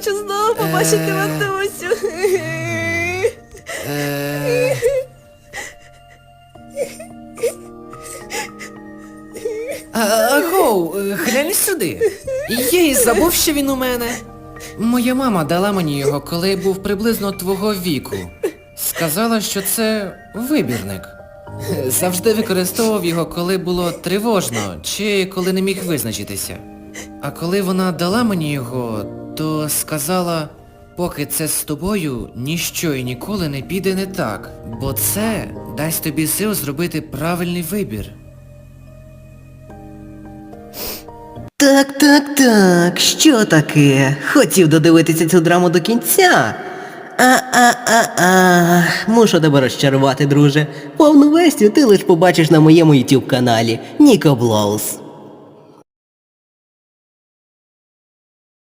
хочу знову побачити Е. матусю. Е... Е, глянь сюди. Я і забув, що він у мене. Моя мама дала мені його, коли був приблизно твого віку. Сказала, що це вибірник. Завжди використовував його, коли було тривожно, чи коли не міг визначитися. А коли вона дала мені його, то сказала, поки це з тобою, ніщо і ніколи не піде не так, бо це дасть тобі сил зробити правильний вибір. Так, так, так, що таке? Хотів додивитися цю драму до кінця. А-а-а-а, мушу тебе розчарувати, друже. Повну версію ти лиш побачиш на моєму YouTube каналі Ніко Блоус.